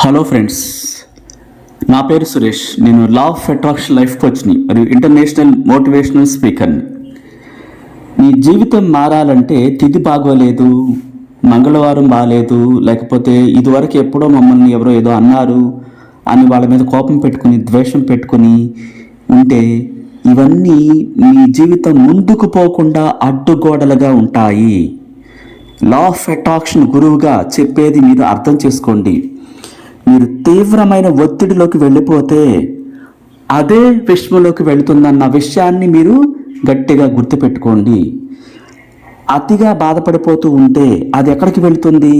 Hello friends నా పేరు సురేష్. నేను లా ఆఫ్ అట్రాక్షన్ లైఫ్ కోచ్ని మరియు ఇంటర్నేషనల్ మోటివేషనల్ స్పీకర్ని నీ జీవితం మారాలంటే తిథి బాగోలేదు మంగళవారం బాగాలేదు లేకపోతే ఇదివరకు ఎప్పుడో మమ్మల్ని ఎవరో ఏదో అన్నారు అని వాళ్ళ మీద కోపం పెట్టుకుని ద్వేషం పెట్టుకుని ఉంటే ఇవన్నీ మీ జీవితం ముందుకు పోకుండా అడ్డుగోడలుగా ఉంటాయి. లా ఆఫ్ అట్రాక్షన్ గురువుగా చెప్పేది మీరు అర్థం చేసుకోండి. మీరు తీవ్రమైన ఒత్తిడిలోకి వెళ్ళిపోతే అదే విశ్వంలోకి వెళుతుందన్న విషయాన్ని మీరు గట్టిగా గుర్తుపెట్టుకోండి. అతిగా బాధపడిపోతూ ఉంటే అది ఎక్కడికి వెళుతుంది?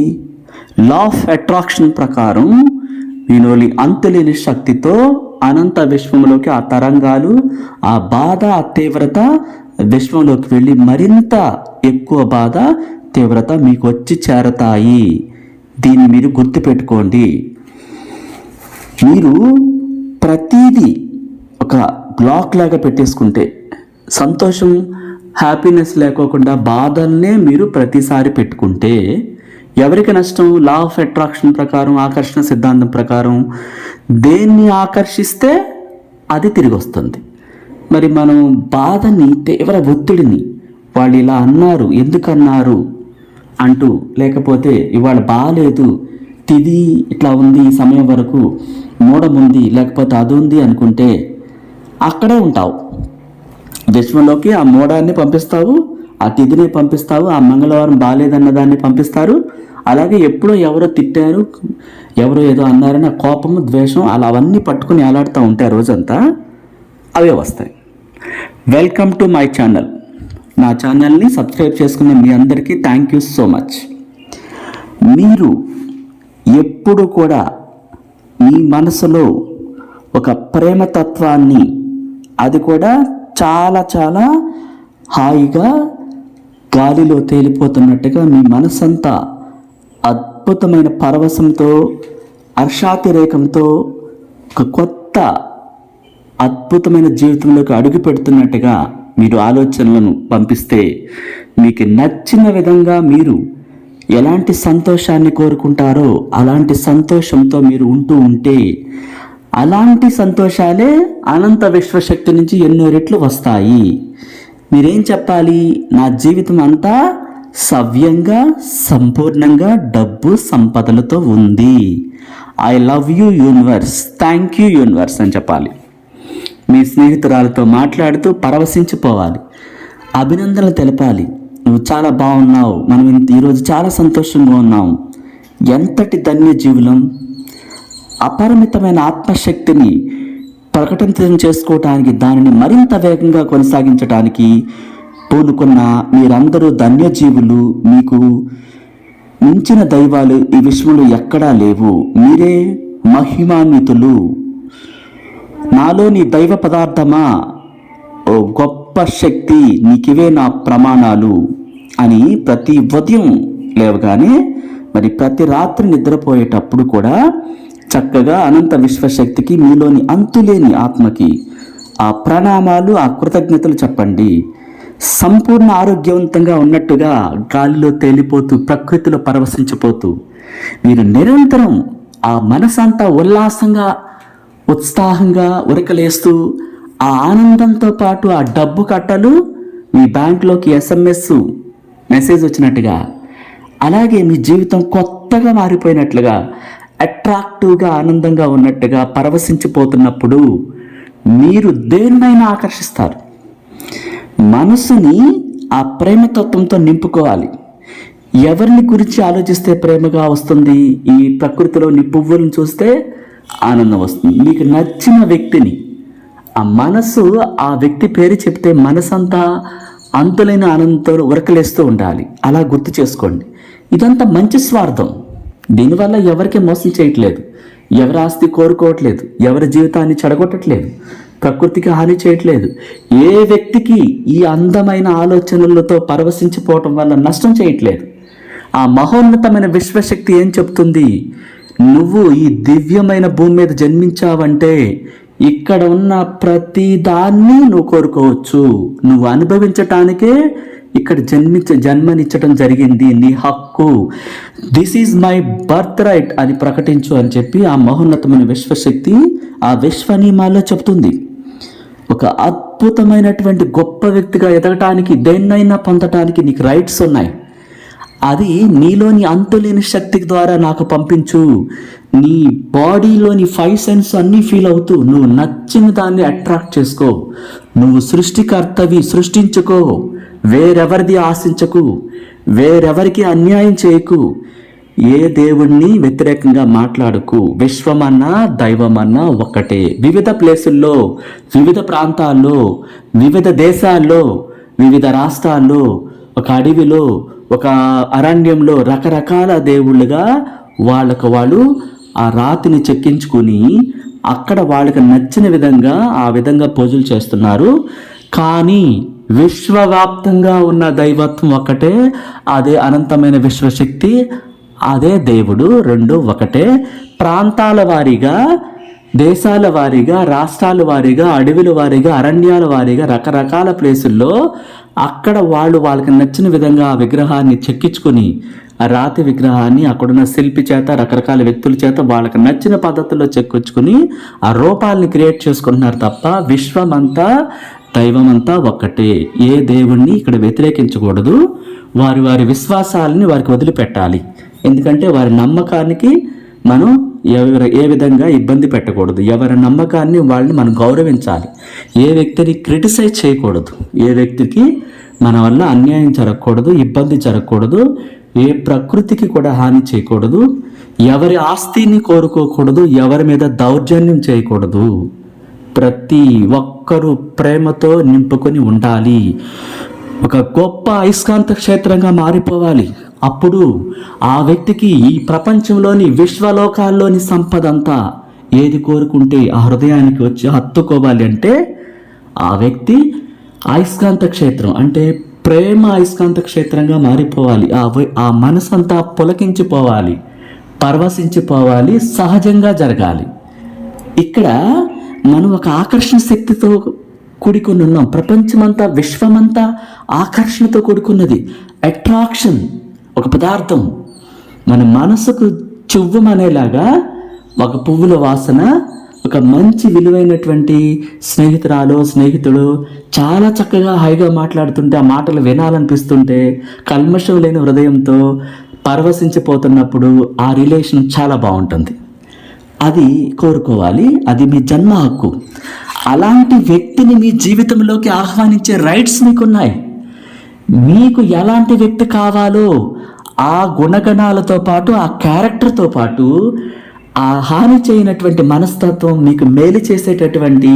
లా ఆఫ్ అట్రాక్షన్ ప్రకారం మీలోని అంతులేని శక్తితో అనంత విశ్వంలోకి ఆ తరంగాలు ఆ బాధ ఆ తీవ్రత విశ్వంలోకి వెళ్ళి మరింత ఎక్కువ బాధ తీవ్రత మీకు వచ్చి చేరతాయి. దీన్ని మీరు గుర్తుపెట్టుకోండి. మీరు ప్రతీది ఒక బ్లాక్ లాగా పెట్టేసుకుంటే సంతోషం హ్యాపీనెస్ లేకోకుండా బాధల్నే మీరు ప్రతిసారి పెట్టుకుంటే ఎవరికి నష్టం? లా ఆఫ్ అట్రాక్షన్ ప్రకారం ఆకర్షణ సిద్ధాంతం ప్రకారం దేన్ని ఆకర్షిస్తే అది తిరిగి వస్తుంది మరి మనం బాధని తీవ్ర ఒత్తిడిని వాళ్ళు ఇలా అన్నారు ఎందుకన్నారు అంటూ లేకపోతే ఇవాళ బాగాలేదు తిది ఇట్లా ఉంది ఈ సమయం వరకు. మూడం ఉంది లేకపోతే అది ఉంది అనుకుంటే అక్కడే ఉంటావు. విశ్వంలోకి ఆ మూడాన్ని పంపిస్తావు ఆ తిథిని పంపిస్తావు ఆ మంగళవారం బాగాలేదన్న దాన్ని పంపిస్తారు. అలాగే ఎప్పుడో ఎవరో తిట్టారు ఎవరో ఏదో అన్నారని ఆ కోపము ద్వేషం అలా అవన్నీ పట్టుకుని అలాడుతూ ఉంటాయి ఆ రోజంతా అవే వస్తాయి. వెల్కమ్ టు మై ఛానల్ నా ఛానల్ని సబ్స్క్రైబ్ చేసుకున్న మీ అందరికీ థ్యాంక్ యూ సో మచ్ మీరు ఎప్పుడు కూడా మీ మనసులో ఒక ప్రేమతత్వాన్ని అది కూడా చాలా చాలా హాయిగా గాలిలో తేలిపోతున్నట్టుగా మీ మనసంతా అద్భుతమైన పరవశంతో హర్షాతిరేకంతో ఒక కొత్త అద్భుతమైన జీవితంలోకి అడుగు పెడుతున్నట్టుగా మీరు ఆలోచనలను పంపిస్తే మీకు నచ్చిన విధంగా మీరు ఎలాంటి సంతోషాన్ని కోరుకుంటారో అలాంటి సంతోషంతో మీరు ఉంటూ ఉంటే అలాంటి సంతోషాలే అనంత విశ్వశక్తి నుంచి ఎన్నో రెట్లు వస్తాయి. మీరేం చెప్పాలి? నా జీవితం అంతా సవ్యంగా సంపూర్ణంగా డబ్బు సంపదలతో ఉంది. I love you universe thank you universe అని చెప్పాలి. మీ స్నేహితురాలతో మాట్లాడుతూ పరవశించిపోవాలి. అభినందనలు తెలపాలి. నువ్వు చాలా బాగున్నావు. మనం ఇంత- ఈరోజు చాలా సంతోషంగా ఉన్నాం ఎంతటి ధన్య జీవులం అపరిమితమైన ఆత్మశక్తిని ప్రకటించడం చేసుకోవటానికి దానిని మరింత వేగంగా కొనసాగించడానికి పూనుకున్న మీరందరూ ధన్యజీవులు. మీకు మించిన దైవాలు ఈ విశ్వంలో ఎక్కడా లేవు. మీరే మహిమాన్వితులు. నాలోని దైవ పదార్థమా? ఓ గొప్ప శక్తి నీకివే నా ప్రమాణాలు అని ప్రతి ఉదయం లేవగానే మరి ప్రతి రాత్రి నిద్రపోయేటప్పుడు కూడా చక్కగా అనంత విశ్వశక్తికి మీలోని అంతులేని ఆత్మకి ఆ ప్రణామాలు ఆ కృతజ్ఞతలు చెప్పండి. సంపూర్ణ ఆరోగ్యవంతంగా ఉన్నట్టుగా గాలిలో తేలిపోతూ ప్రకృతిలో పరవశించిపోతూ మీరు నిరంతరం ఆ మనసంతా ఉల్లాసంగా ఉత్సాహంగా ఉరకలేస్తూ ఆ ఆనందంతో పాటు ఆ డబ్బు కట్టలు మీ బ్యాంక్లోకి ఎస్ఎంఎస్ మెసేజ్ వచ్చినట్టుగా అలాగే మీ జీవితం కొత్తగా మారిపోయినట్లుగా అట్రాక్టివ్గా ఆనందంగా ఉన్నట్టుగా పరవశించిపోతున్నప్పుడు మీరు దేన్నైనా ఆకర్షిస్తారు. మనసుని ఆ ప్రేమతత్వంతో నింపుకోవాలి. ఎవరిని గురించి ఆలోచిస్తే ప్రేమగా వస్తుంది ఈ ప్రకృతిలోని పువ్వులను చూస్తే ఆనందం వస్తుంది. మీకు నచ్చిన వ్యక్తిని ఆ మనసు ఆ వ్యక్తి పేరు చెప్తే మనసంతా అంతులైన ఆనందంతో ఉరకలేస్తూ ఉండాలి. అలా గుర్తు చేసుకోండి. ఇదంతా మంచి స్వార్థం. దీనివల్ల ఎవరికి మోసం చేయట్లేదు. ఎవరి ఆస్తి కోరుకోవట్లేదు. ఎవరి జీవితాన్ని చెడగొట్టట్లేదు. ప్రకృతికి హాని చేయట్లేదు. ఏ వ్యక్తికి ఈ అందమైన ఆలోచనలతో పరవశించిపోవటం వల్ల నష్టం చేయట్లేదు. ఆ మహోన్నతమైన విశ్వశక్తి ఏం చెప్తుంది? నువ్వు ఈ దివ్యమైన భూమి మీద జన్మించావంటే ఇక్కడ ఉన్న ప్రతి దాన్ని నువ్వు కోరుకోవచ్చు. నువ్వు అనుభవించటానికే ఇక్కడ జన్మించ జన్మనిచ్చటం జరిగింది నీ హక్కు. This is my birth right అని ప్రకటించు అని చెప్పి ఆ మహోన్నతమైన విశ్వశక్తి ఆ విశ్వ నియమాల్లో చెప్తుంది ఒక అద్భుతమైనటువంటి గొప్ప వ్యక్తిగా ఎదగటానికి దేన్నైనా పొందటానికి నీకు రైట్స్ ఉన్నాయి. అది నీలోని అంతులేని శక్తి ద్వారా నాకు పంపించు. నీ బాడీలోని ఫైవ్ సెన్స్ అన్నీ ఫీల్ అవుతూ నువ్వు నచ్చిన దాన్ని అట్రాక్ట్ చేసుకో. నువ్వు సృష్టికర్తవి సృష్టించుకో. వేరెవరిది ఆశించకు. వేరెవరికి అన్యాయం చేయకు. ఏ దేవుణ్ణి వ్యతిరేకంగా మాట్లాడుకు. విశ్వమన్నా దైవమన్నా ఒక్కటే వివిధ ప్లేసుల్లో వివిధ ప్రాంతాల్లో వివిధ దేశాల్లో వివిధ రాష్ట్రాల్లో ఒక అడవిలో ఒక అరణ్యంలో రకరకాల దేవుళ్ళుగా వాళ్ళకు వాళ్ళు ఆ రాతిని చెక్కించుకుని అక్కడ వాళ్ళకి నచ్చిన విధంగా ఆ విధంగా పూజలు చేస్తున్నారు. కానీ విశ్వవ్యాప్తంగా ఉన్న దైవత్వం ఒకటే అదే అనంతమైన విశ్వశక్తి అదే దేవుడు రెండు ఒకటే. ప్రాంతాల వారీగా దేశాల వారీగా రాష్ట్రాల వారీగా అడవుల వారీగా అరణ్యాల వారీగా రకరకాల ప్లేసుల్లో అక్కడ వాళ్ళు వాళ్ళకి నచ్చిన విధంగా ఆ విగ్రహాన్ని చెక్కించుకొని ఆ రాతి విగ్రహాన్ని అక్కడున్న శిల్పి చేత రకరకాల వ్యక్తుల చేత వాళ్ళకి నచ్చిన పద్ధతుల్లో చెక్కించుకుని ఆ రూపాలని క్రియేట్ చేసుకుంటున్నారు తప్ప విశ్వమంతా దైవమంతా ఒక్కటే. ఏ దేవుణ్ణి ఇక్కడ వ్యతిరేకించకూడదు. వారి వారి విశ్వాసాలని వారికి వదిలిపెట్టాలి. ఎందుకంటే వారి నమ్మకానికి మనం ఏ విధంగా ఇబ్బంది పెట్టకూడదు. ఎవరి నమ్మకాన్ని వాళ్ళని మనం గౌరవించాలి. ఏ వ్యక్తిని క్రిటిసైజ్ చేయకూడదు. ఏ వ్యక్తికి మన వల్ల అన్యాయం జరగకూడదు ఇబ్బంది జరగకూడదు ఏ ప్రకృతికి కూడా హాని చేయకూడదు ఎవరి ఆస్తిని కోరుకోకూడదు ఎవరి మీద దౌర్జన్యం చేయకూడదు. ప్రతి ఒక్కరూ ప్రేమతో నింపుకొని ఉండాలి. ఒక గొప్ప అయస్కాంత క్షేత్రంగా మారిపోవాలి. అప్పుడు ఆ వ్యక్తికి ఈ ప్రపంచంలోని విశ్వలోకాల్లోని సంపద అంతా ఏది కోరుకుంటే ఆ హృదయానికి వచ్చి హత్తుకోవాలి అంటే ఆ వ్యక్తి అయస్కాంత క్షేత్రం అంటే ప్రేమ అయస్కాంత క్షేత్రంగా మారిపోవాలి. ఆ ఆ మనసంతా పులకించిపోవాలి పరవశించిపోవాలి సహజంగా జరగాలి. ఇక్కడ మనం ఒక ఆకర్షణ శక్తితో కూడుకుని ఉన్నాం. ప్రపంచమంతా విశ్వమంతా ఆకర్షణతో కూడుకున్నది. అట్రాక్షన్ ఒక పదార్థం. మన మనసుకు చువ్వమనేలాగా ఒక పువ్వుల వాసన ఒక మంచి విలువైనటువంటి స్నేహితురాలు స్నేహితుడు చాలా చక్కగా హాయిగా మాట్లాడుతుంటే ఆ మాటలు వినాలనిపిస్తుంటే కల్మషం లేని హృదయంతో పరవశించిపోతున్నప్పుడు ఆ రిలేషన్ చాలా బాగుంటుంది. అది కోరుకోవాలి. అది మీ జన్మ హక్కు. అలాంటి వ్యక్తిని మీ జీవితంలోకి ఆహ్వానించే రైట్స్ మీకున్నాయి. మీకు ఎలాంటి వ్యక్తి కావాలో ఆ గుణగణాలతో పాటు ఆ క్యారెక్టర్తో పాటు ఆ హాని చేయనటువంటి మనస్తత్వం మీకు మేలు చేసేటటువంటి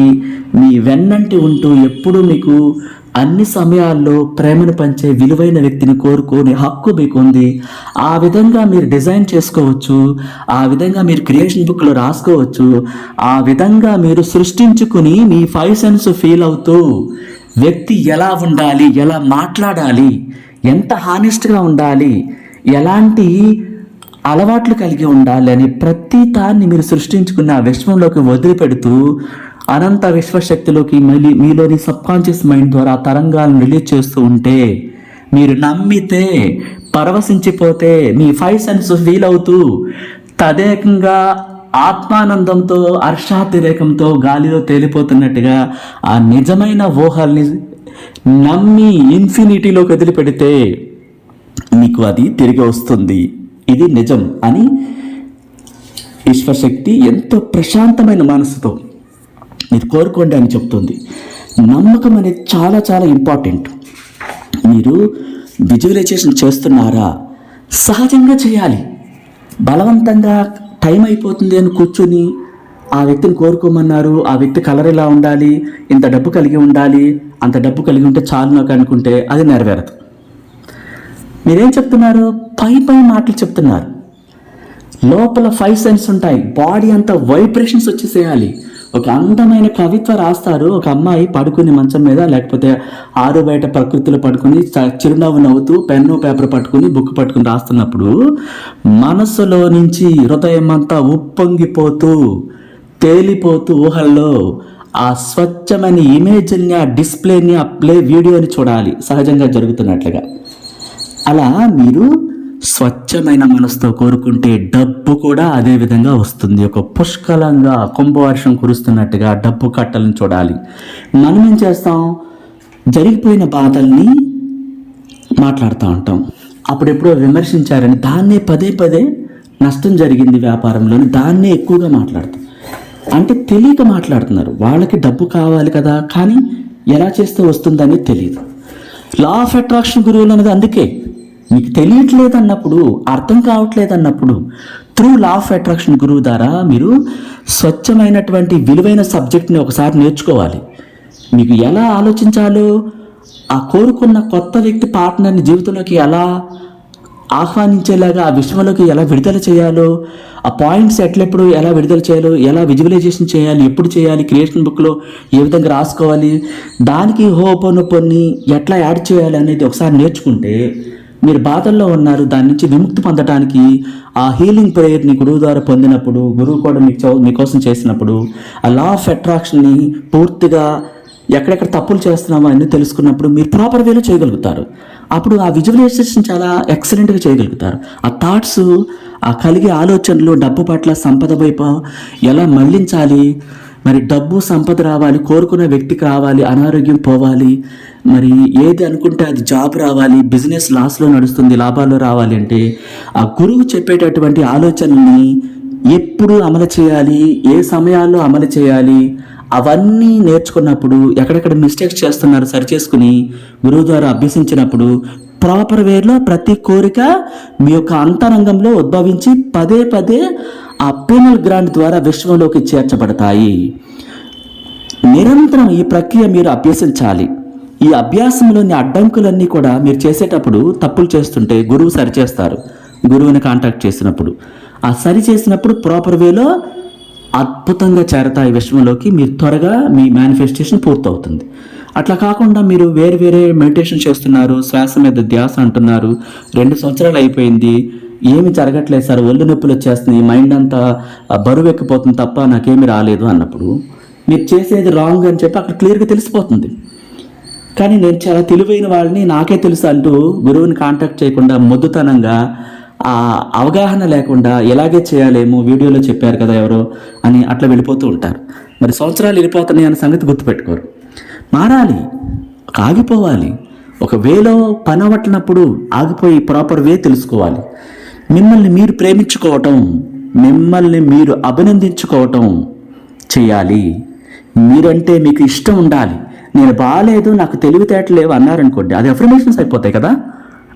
మీ వెన్నంటి ఉంటూ ఎప్పుడూ మీకు అన్ని సమయాల్లో ప్రేమను పంచే విలువైన వ్యక్తిని కోరుకోని హక్కు మీకు ఉంది. ఆ విధంగా మీరు డిజైన్ చేసుకోవచ్చు ఆ విధంగా మీరు క్రియేషన్ బుక్లో రాసుకోవచ్చు ఆ విధంగా మీరు సృష్టించుకుని మీ ఫైవ్ సెన్స్ ఫీల్ అవుతూ వ్యక్తి ఎలా ఉండాలి ఎలా మాట్లాడాలి ఎంత హానెస్ట్గా ఉండాలి ఎలాంటి అలవాట్లు కలిగి ఉండాలని ప్రతి దాన్ని మీరు సృష్టించుకున్న విశ్వంలోకి వదిలిపెడుతూ అనంత విశ్వశక్తిలోకి మళ్ళీ మీలోని సబ్కాన్షియస్ మైండ్ ద్వారా తరంగాలను రిలీజ్ చేస్తూ ఉంటే మీరు నమ్మితే పరవశించిపోతే మీ ఫైవ్ సెన్స్ ఫీల్ అవుతూ తదేకంగా ఆత్మానందంతో హర్షాతిరేకంతో గాలిలో తేలిపోతున్నట్టుగా ఆ నిజమైన ఊహల్ని నమ్మి ఇన్ఫినిటీలోకి వదిలిపెడితే మీకు అది తిరిగి వస్తుంది. ఇది నిజం అని విశ్వశక్తి ఎంతో ప్రశాంతమైన మనసుతో మీరు కోరుకోండి అని చెప్తుంది. నమ్మకం అనేది చాలా చాలా ఇంపార్టెంట్ మీరు విజువలైజేషన్ చేస్తున్నారా? సహజంగా చేయాలి. బలవంతంగా టైం అయిపోతుంది అని కూర్చొని ఆ వ్యక్తిని కోరుకోమన్నారు. ఆ వ్యక్తి కలర్ ఇలా ఉండాలి? ఇంత డబ్బు కలిగి ఉండాలి. అంత డబ్బు కలిగి ఉంటే చాలు నాకు అనుకుంటే అది నెరవేరదు. మీరేం చెప్తున్నారు? పై పై మాటలు చెప్తున్నారు. లోపల ఫైవ్ సెన్స్ ఉంటాయి. బాడీ అంతా వైబ్రేషన్స్ వచ్చేసేయాలి. ఒక అందమైన కవిత్వ రాస్తారు. ఒక అమ్మాయి పడుకుని మంచం మీద లేకపోతే ఆరు బయట ప్రకృతిలో పడుకుని చ- చిరునవ్వు నవ్వుతూ పెన్ను పేపర్ పట్టుకుని బుక్ పట్టుకుని రాస్తున్నప్పుడు మనస్సులో నుంచి హృదయం అంతా ఉప్పొంగిపోతూ తేలిపోతూ ఊహల్లో ఆ స్వచ్ఛమైన ఇమేజ్ని ఆ డిస్ప్లేని ఆ ప్లే వీడియోని చూడాలి. సహజంగా జరుగుతున్నట్లుగా. అలా మీరు స్వచ్ఛమైన మనసుతో కోరుకుంటే డబ్బు కూడా అదే విధంగా వస్తుంది. ఒక పుష్కలంగా కుంభవర్షం కురుస్తున్నట్టుగా డబ్బు కట్టలను చూడాలి. మనం ఏం చేస్తాం? జరిగిపోయిన బాధల్ని మాట్లాడుతూ ఉంటాం. అప్పుడెప్పుడో విమర్శించారని దాన్నే పదే పదే నష్టం జరిగింది వ్యాపారంలోని దాన్నే ఎక్కువగా మాట్లాడతాం. అంటే తెలియక మాట్లాడుతున్నారు. వాళ్ళకి డబ్బు కావాలి కదా కానీ ఎలా చేస్తే వస్తుందని తెలియదు లా ఆఫ్ అట్రాక్షన్ గురువులు అనేది అందుకే. మీకు తెలియట్లేదు అన్నప్పుడు అర్థం కావట్లేదు అన్నప్పుడు త్రూ లా ఆఫ్ అట్రాక్షన్ గురువు ద్వారా మీరు స్వచ్ఛమైనటువంటి విలువైన సబ్జెక్ట్ని ఒకసారి నేర్చుకోవాలి. మీకు ఎలా ఆలోచించాలో ఆ కోరుకున్న కొత్త వ్యక్తి పార్ట్నర్ని జీవితంలోకి ఎలా ఆహ్వానించేలాగా ఆ విశ్వంలోకి ఎలా విడుదల చేయాలో ఆ పాయింట్స్ ఎట్లెప్పుడు ఎలా విడుదల చేయాలో ఎలా విజువలైజేషన్ చేయాలి ఎప్పుడు చేయాలి క్రియేషన్ బుక్లో ఏ విధంగా రాసుకోవాలి దానికి హోపోనొప్పని ఎట్లా యాడ్ చేయాలి అనేది ఒకసారి నేర్చుకుంటే మీరు బాధల్లో ఉన్నారు దాని నుంచి విముక్తి పొందడానికి ఆ హీలింగ్ ప్రేయర్ని గురువు ద్వారా పొందినప్పుడు గురువు కూడా మీకు మీకోసం చేసినప్పుడు ఆ లా ఆఫ్ అట్రాక్షన్ని పూర్తిగా ఎక్కడెక్కడ తప్పులు చేస్తున్నామో అన్నీ తెలుసుకున్నప్పుడు మీరు ప్రాపర్ వేలో చేయగలుగుతారు. అప్పుడు ఆ విజువలైజేషన్ చాలా ఎక్సలెంట్గా చేయగలుగుతారు. ఆ థాట్స్ ఆ కలిగే ఆలోచనలు డబ్బు పట్ల సంపద వైపు ఎలా మళ్ళించాలి మరి డబ్బు సంపద రావాలి కోరుకున్న వ్యక్తికి రావాలి అనారోగ్యం పోవాలి మరి ఏది అనుకుంటే అది జాబ్ రావాలి బిజినెస్ లాస్లో నడుస్తుంది లాభాల్లో రావాలి అంటే ఆ గురువు చెప్పేటటువంటి ఆలోచనల్ని ఎప్పుడు అమలు చేయాలి ఏ సమయాల్లో అమలు చేయాలి అవన్నీ నేర్చుకున్నప్పుడు ఎక్కడెక్కడ మిస్టేక్స్ చేస్తున్నారు సరిచేసుకుని గురువు ద్వారా అభ్యసించినప్పుడు ప్రాపర్ వేలో ప్రతి కోరిక మీ యొక్క అంతరంగంలో ఉద్భవించి పదే పదే ఆ పీనల్ గ్రాండ్ ద్వారా విశ్వంలోకి చేర్చబడతాయి. నిరంతరం ఈ ప్రక్రియ మీరు అభ్యసించాలి. ఈ అభ్యాసంలోని అడ్డంకులన్నీ కూడా మీరు చేసేటప్పుడు తప్పులు చేస్తుంటే గురువు సరిచేస్తారు. గురువుని కాంటాక్ట్ చేసినప్పుడు. ఆ సరి చేసినప్పుడు ప్రాపర్ వేలో అద్భుతంగా చేరతాయి విశ్వంలోకి. మీరు త్వరగా మీ మేనిఫెస్టేషన్ పూర్తవుతుంది. అట్లా కాకుండా మీరు వేరు వేరే మెడిటేషన్ చేస్తున్నారు. శ్వాస మీద ధ్యాస అంటున్నారు. రెండు సంవత్సరాలు అయిపోయింది. ఏమి జరగట్లేదు సార్ ఒళ్ళు నొప్పులు వచ్చేస్తున్నాయి మైండ్ అంతా బరువు ఎక్కిపోతుంది తప్ప నాకేమి రాలేదు అన్నప్పుడు మీరు చేసేది రాంగ్ అని చెప్పి అక్కడ క్లియర్గా తెలిసిపోతుంది. కానీ నేను చాలా తెలివైన వాళ్ళని నాకే తెలుసు అంటూ గురువుని కాంటాక్ట్ చేయకుండా మొద్దుతనంగా ఆ అవగాహన లేకుండా ఎలాగే చేయాలేమో వీడియోలో చెప్పారు కదా ఎవరో అని అట్లా వెళ్ళిపోతూ ఉంటారు. మరి సంవత్సరాలు వెళ్ళిపోతున్నాయి అనే సంగతి గుర్తుపెట్టుకోరు. మారాలి ఆగిపోవాలి. ఒక వేలో పని అవ్వట్నప్పుడు ఆగిపోయి ప్రాపర్ వే తెలుసుకోవాలి. మిమ్మల్ని మీరు ప్రేమించుకోవటం మిమ్మల్ని మీరు అభినందించుకోవటం చేయాలి. మీరంటే మీకు ఇష్టం ఉండాలి. నేను బాగాలేదు నాకు తెలివితేటలు లేవు అన్నారనుకోండి అది అఫర్మేషన్స్ అయిపోతాయి కదా.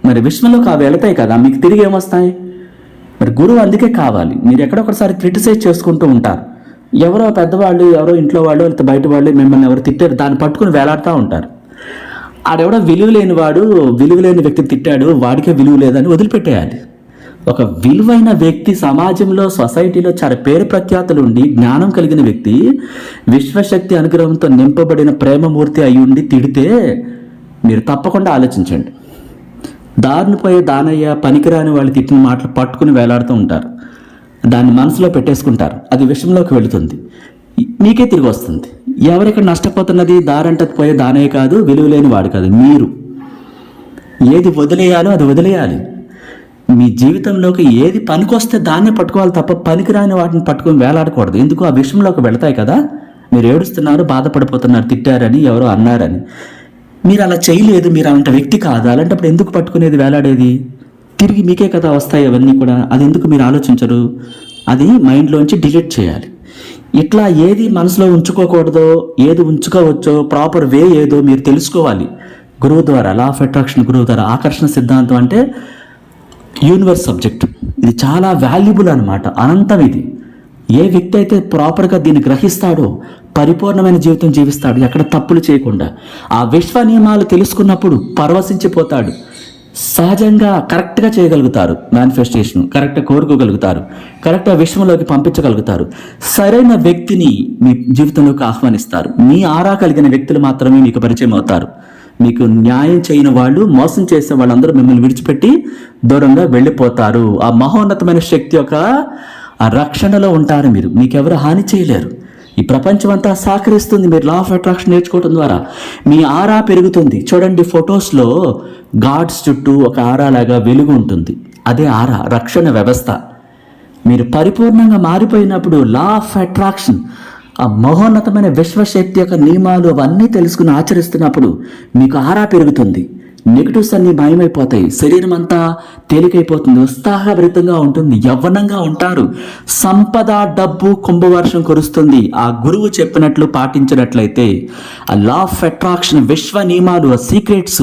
మరి విశ్వంలోకి అవి వెళతాయి కదా మీకు తిరిగి ఏమొస్తాయి మరి గురువు అందుకే కావాలి. మీరు ఎక్కడొకసారి క్రిటిసైజ్ చేసుకుంటూ ఉంటారు. ఎవరో పెద్దవాళ్ళు ఎవరో ఇంట్లో వాళ్ళు లేకపోతే బయట వాళ్ళు మిమ్మల్ని ఎవరు తిట్టారు దాన్ని పట్టుకుని వేలాడుతూ ఉంటారు. ఆడెవడో విలువ లేని వాడు విలువ లేని వ్యక్తి తిట్టాడు వాడికే విలువ లేదని వదిలిపెట్టేయాలి. ఒక విలువైన వ్యక్తి సమాజంలో సొసైటీలో చాలా పేరు ప్రఖ్యాతులు ఉండి జ్ఞానం కలిగిన వ్యక్తి విశ్వశక్తి అనుగ్రహంతో నింపబడిన ప్రేమమూర్తి అయి ఉండి తిడితే మీరు తప్పకుండా ఆలోచించండి. దారిని పోయే దానయ్య పనికిరాని వాళ్ళు తిట్టిన మాటలు పట్టుకుని వేలాడుతూ ఉంటారు. దాన్ని మనసులో పెట్టేసుకుంటారు. అది విషయంలోకి వెళుతుంది. మీకే తిరిగి వస్తుంది. ఎవరికి నష్టపోతున్నది? దారంటది పోయే దానయ్య కాదు విలువ లేని వాడు కాదు మీరు. ఏది వదిలేయాలో అది వదిలేయాలి. మీ జీవితంలోకి ఏది పనికొస్తే దాన్నే పట్టుకోవాలి తప్ప పనికిరాని వాటిని పట్టుకొని వేలాడకూడదు. ఎందుకు? ఆ విషయంలోకి వెళతాయి కదా. మీరు ఏడుస్తున్నారు బాధపడిపోతున్నారు తిట్టారని ఎవరో అన్నారని. మీరు అలా చేయలేదు మీరు అలాంటి వ్యక్తి కాదు. అలాంటప్పుడు ఎందుకు పట్టుకునేది వేలాడేది? తిరిగి మీకే కదా వస్తాయి అవన్నీ కూడా. అది ఎందుకు మీరు ఆలోచించరు? అది మైండ్లోంచి డిలీట్ చేయాలి. ఇట్లా ఏది మనసులో ఉంచుకోకూడదో ఏది ఉంచుకోవచ్చో ప్రాపర్ వే ఏదో మీరు తెలుసుకోవాలి. గురువు ద్వారా లా ఆఫ్ అట్రాక్షన్ గురువు ద్వారా ఆకర్షణ సిద్ధాంతం అంటే యూనివర్స్ సబ్జెక్ట్. ఇది చాలా వాల్యుబుల్ అనమాట అనంతం ఇది. ఏ వ్యక్తి అయితే ప్రాపర్గా దీన్ని గ్రహిస్తాడో పరిపూర్ణమైన జీవితం జీవిస్తాడు. ఎక్కడ తప్పులు చేయకుండా. ఆ విశ్వ నియమాలు తెలుసుకున్నప్పుడు పరవశించిపోతాడు. సహజంగా కరెక్ట్గా చేయగలుగుతారు. మేనిఫెస్టేషన్ కరెక్ట్గా కోరుకోగలుగుతారు. కరెక్ట్గా విశ్వంలోకి పంపించగలుగుతారు. సరైన వ్యక్తిని మీ జీవితంలోకి ఆహ్వానిస్తారు. మీ ఆరా కలిగిన వ్యక్తులు మాత్రమే మీకు పరిచయం అవుతారు. మీకు న్యాయం చేయని వాళ్ళు మోసం చేసే వాళ్ళందరూ మిమ్మల్ని విడిచిపెట్టి దూరంగా వెళ్ళిపోతారు. ఆ మహోన్నతమైన శక్తి యొక్క ఆ రక్షణలో ఉంటారు మీరు. మీకెవరు హాని చేయలేరు. ఈ ప్రపంచం అంతా సహకరిస్తుంది మీరు. లా ఆఫ్ అట్రాక్షన్ నేర్చుకోవడం ద్వారా. మీ ఆరా పెరుగుతుంది. చూడండి ఫొటోస్లో గాడ్స్ చుట్టూ ఒక ఆరా లాగా వెలుగు ఉంటుంది. అదే ఆరా రక్షణ వ్యవస్థ. మీరు పరిపూర్ణంగా మారిపోయినప్పుడు లా ఆఫ్ అట్రాక్షన్ ఆ మహోన్నతమైన విశ్వశక్తి యొక్క నియమాలు అవన్నీ తెలుసుకుని ఆచరిస్తున్నప్పుడు మీకు ఆరా పెరుగుతుంది. నెగిటివ్స్ అన్ని భయమైపోతాయి శరీరం అంతా తేలికైపోతుంది. ఉత్సాహభరితంగా ఉంటుంది. యవ్వనంగా ఉంటారు. సంపద డబ్బు కుంభవర్షం కురుస్తుంది. ఆ గురువు చెప్పినట్లు పాటించినట్లయితే ఆ లా ఆఫ్ అట్రాక్షన్ విశ్వ నియమాలు ఆ సీక్రెట్స్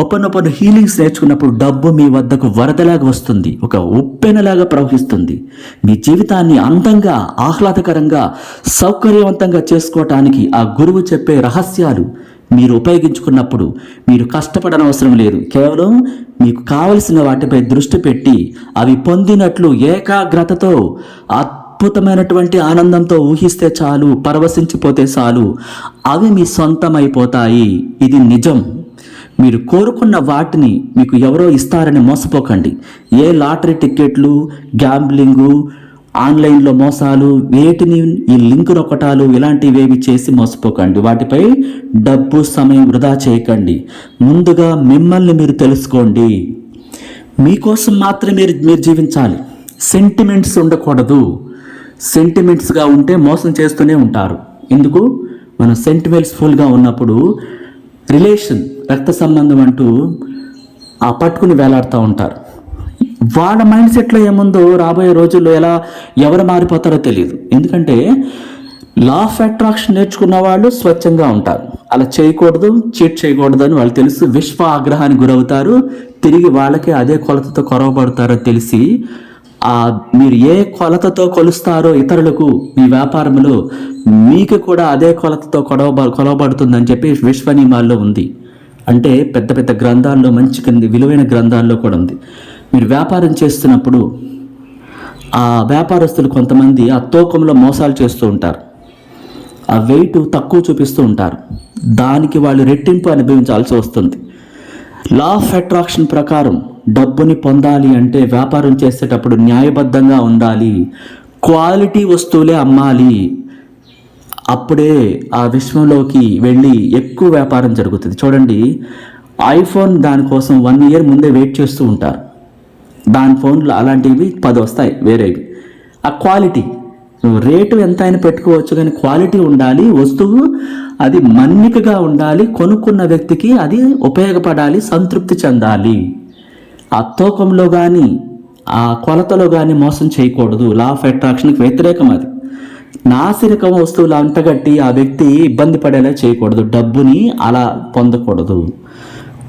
ఓపెన్ ఓపెన్ హీలింగ్స్ నేర్చుకున్నప్పుడు డబ్బు మీ వద్దకు వరదలాగా వస్తుంది ఒక ఉప్పెనలాగా ప్రవహిస్తుంది. మీ జీవితాన్ని అందంగా ఆహ్లాదకరంగా సౌకర్యవంతంగా చేసుకోవటానికి ఆ గురువు చెప్పే రహస్యాలు మీరు ఉపయోగించుకున్నప్పుడు మీరు కష్టపడనవసరం లేదు. కేవలం మీకు కావలసిన వాటిపై దృష్టి పెట్టి అవి పొందినట్లు ఏకాగ్రతతో అద్భుతమైనటువంటి ఆనందంతో ఊహిస్తే చాలు పరవశించిపోతే చాలు అవి మీ సొంతమైపోతాయి. ఇది నిజం. మీరు కోరుకున్న వాటిని మీకు ఎవరో ఇస్తారని మోసపోకండి. ఏ లాటరీ టికెట్లు గ్యాంబ్లింగు ఆన్లైన్లో మోసాలు వేటిని ఈ లింక్ రొక్కటాలు ఇలాంటివేవి చేసి మోసపోకండి. వాటిపై డబ్బు సమయం వృధా చేయకండి. ముందుగా మిమ్మల్ని మీరు తెలుసుకోండి. మీకోసం మాత్రమే మీరు మీరు జీవించాలి. సెంటిమెంట్స్ ఉండకూడదు. సెంటిమెంట్స్గా ఉంటే మోసం చేస్తూనే ఉంటారు. ఎందుకు? మనం సెంటిమెంట్స్ ఫుల్గా ఉన్నప్పుడు రిలేషన్ రక్త సంబంధం అంటూ ఆ పట్టుకుని వేలాడుతూ ఉంటారు. వాళ్ళ మైండ్ సెట్లో ఏముందో రాబోయే రోజుల్లో ఎలా ఎవరు మారిపోతారో తెలియదు. ఎందుకంటే లా ఆఫ్ అట్రాక్షన్ నేర్చుకున్న వాళ్ళు స్వచ్ఛంగా ఉంటారు. అలా చేయకూడదు చీట్ చేయకూడదు అని వాళ్ళు తెలుసు విశ్వ ఆగ్రహానికి గురవుతారు. తిరిగి వాళ్ళకి అదే కొలతతో కొరవబడతారో తెలిసి ఆ మీరు ఏ కొలతతో కొలుస్తారో ఇతరులకు మీ వ్యాపారంలో మీకు కూడా అదే కొలతతో కొడవ కొలవబడుతుందని చెప్పి విశ్వ నియమాల్లో ఉంది. అంటే పెద్ద పెద్ద గ్రంథాల్లో మంచి కింది విలువైన గ్రంథాల్లో కూడా ఉంది. మీరు వ్యాపారం చేస్తున్నప్పుడు ఆ వ్యాపారస్తులు కొంతమంది ఆ తూకంలో మోసాలు చేస్తూ ఉంటారు. ఆ వెయిట్ తక్కువ చూపిస్తూ ఉంటారు. దానికి వాళ్ళు రెట్టింపు అనుభవించాల్సి వస్తుంది. లా ఆఫ్ అట్రాక్షన్ ప్రకారం డబ్బుని పొందాలి అంటే వ్యాపారం చేసేటప్పుడు న్యాయబద్ధంగా ఉండాలి. క్వాలిటీ వస్తువులే అమ్మాలి. అప్పుడే ఆ విశ్వంలోకి వెళ్ళి ఎక్కువ వ్యాపారం జరుగుతుంది. చూడండి ఐఫోన్ దానికోసం వన్ ఇయర్ ముందే వెయిట్ చేస్తూ ఉంటారు. దాని ఫోన్లు అలాంటివి పది వస్తాయి వేరేవి. ఆ క్వాలిటీ రేటు ఎంత అయినా పెట్టుకోవచ్చు కానీ క్వాలిటీ ఉండాలి వస్తువు అది మన్నికగా ఉండాలి కొనుక్కున్న వ్యక్తికి అది ఉపయోగపడాలి సంతృప్తి చెందాలి. ఆ తూకంలో కానీ ఆ కొలతలో కానీ మోసం చేయకూడదు. లా ఆఫ్ అట్రాక్షన్కి వ్యతిరేకం అది. నాసిరకం వస్తువులు అంటగట్టి ఆ వ్యక్తి ఇబ్బంది పడేలా చేయకూడదు. డబ్బుని అలా పొందకూడదు.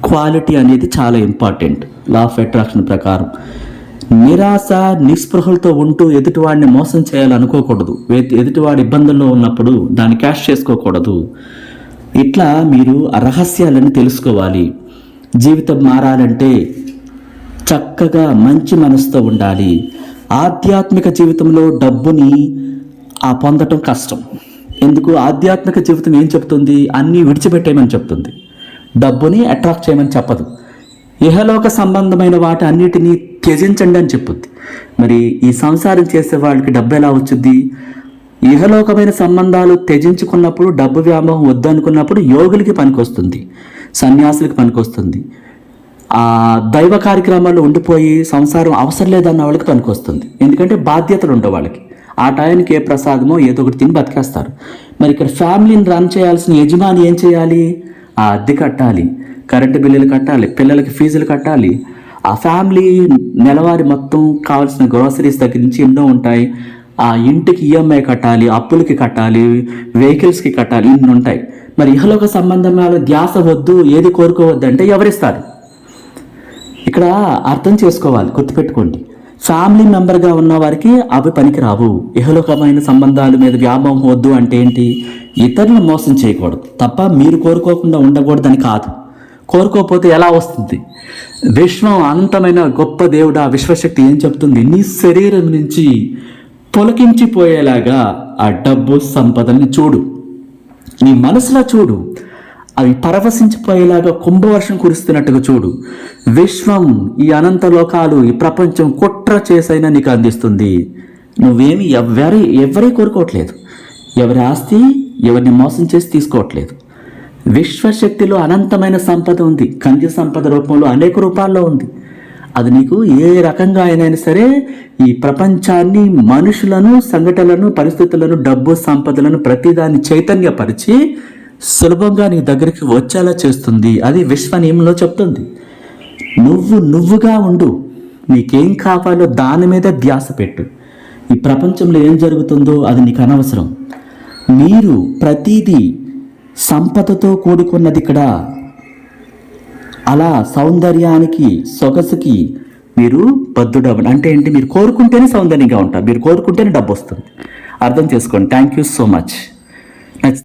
క్వాలిటీ అనేది చాలా ఇంపార్టెంట్. లా ఆఫ్ అట్రాక్షన్ ప్రకారం. నిరాశ నిస్పృహలతో ఉంటూ ఎదుటివాడిని మోసం చేయాలనుకోకూడదు. ఎదుటివాడి ఇబ్బందుల్లో ఉన్నప్పుడు దాన్ని క్యాష్ చేసుకోకూడదు. ఇట్లా మీరు ఆ రహస్యాలను తెలుసుకోవాలి. జీవితం మారాలంటే చక్కగా మంచి మనసుతో ఉండాలి. ఆధ్యాత్మిక జీవితంలో డబ్బుని ఆ పొందటం కష్టం. ఎందుకు? ఆధ్యాత్మిక జీవితం ఏం చెప్తుంది? అన్నీ విడిచిపెట్టేయమని చెప్తుంది. డబ్బుని అట్రాక్ట్ చేయమని చెప్పదు. ఇహలోక సంబంధమైన వాటి అన్నిటినీ త్యజించండి అని చెప్పుద్ది మరి ఈ సంసారం చేసే వాళ్ళకి డబ్బు ఎలా వచ్చుద్ది ఇహలోకమైన సంబంధాలు త్యజించుకున్నప్పుడు డబ్బు వ్యామోహం వద్దనుకున్నప్పుడు యోగులకి పనికొస్తుంది. సన్యాసులకి పనికొస్తుంది. ఆ దైవ కార్యక్రమాల్లో ఉండిపోయి సంసారం అవసరం లేదన్న వాళ్ళకి పనికొస్తుంది. ఎందుకంటే బాధ్యతలు ఉండవు వాళ్ళకి. ఆ టైంకి ఏ ప్రసాదమో ఏదో ఒకటి తిని బతికేస్తారు. మరి ఇక్కడ ఫ్యామిలీని రన్ చేయాల్సిన యజమాని ఏం చేయాలి? ఆ అద్దె కట్టాలి కరెంటు బిల్లులు కట్టాలి పిల్లలకి ఫీజులు కట్టాలి. ఆ ఫ్యామిలీ నెలవారీ మొత్తం కావాల్సిన గ్రోసరీస్ దగ్గర నుంచి ఎన్నో ఉంటాయి. ఆ ఇంటికి ఈఎంఐ కట్టాలి అప్పులకి కట్టాలి వెహికల్స్కి కట్టాలి ఇన్ని ఉంటాయి. మరి ఇహలోక సంబంధమైన ధ్యాస వద్దు ఏది కోరుకోవద్దు అంటే ఎవరిస్తారు? ఇక్కడ అర్థం చేసుకోవాలి గుర్తుపెట్టుకోండి. ఫ్యామిలీ మెంబర్గా ఉన్న వారికి అవి పనికిరావు. ఇహలోకమైన సంబంధాల మీద వ్యామోహం వద్దు అంటే ఏంటి? ఇతరులను మోసం చేయకూడదు. తప్ప మీరు కోరుకోకుండా ఉండకూడదని కాదు. కోరుకోకపోతే ఎలా వస్తుంది? విశ్వం అనంతమైన గొప్ప దేవుడు ఆ విశ్వశక్తి ఏం చెప్తుంది? నీ శరీరం నుంచి పొలకించిపోయేలాగా ఆ డబ్బు సంపదని చూడు. నీ మనసులో చూడు. అవి పరవశించిపోయేలాగా కుంభవర్షం కురుస్తున్నట్టుగా చూడు. విశ్వం ఈ అనంత లోకాలు ఈ ప్రపంచం కుట్ర చేసైనా నీకు అందిస్తుంది. నువ్వేమి ఎవరి ఎవరి కోరుకోవట్లేదు. ఎవరి ఆస్తి ఎవరిని మోసం చేసి తీసుకోవట్లేదు. విశ్వశక్తిలో అనంతమైన సంపద ఉంది. ఖనిజ సంపద రూపంలో అనేక రూపాల్లో ఉంది. అది నీకు ఏ రకంగా అయినా సరే ఈ ప్రపంచాన్ని మనుషులను సంఘటనలను పరిస్థితులను డబ్బు సంపదలను ప్రతిదాన్ని చైతన్యపరిచి సులభంగా నీ దగ్గరికి వచ్చేలా చేస్తుంది. అది విశ్వనీయంలో చెప్తుంది. నువ్వు నువ్వుగా ఉండు. నీకేం కావాలో దాని మీద ధ్యాస పెట్టు. ఈ ప్రపంచంలో ఏం జరుగుతుందో అది నీకు అనవసరం. మీరు ప్రతిదీ సంపదతో కూడుకున్నది ఇక్కడ. అలా సౌందర్యానికి సొగసుకి మీరు బద్దుడవ్వండి అంటే ఏంటి? మీరు కోరుకుంటేనే సౌందర్యంగా ఉంటారు. మీరు కోరుకుంటేనే డబ్బు వస్తుంది. అర్థం చేసుకోండి. Thank you so much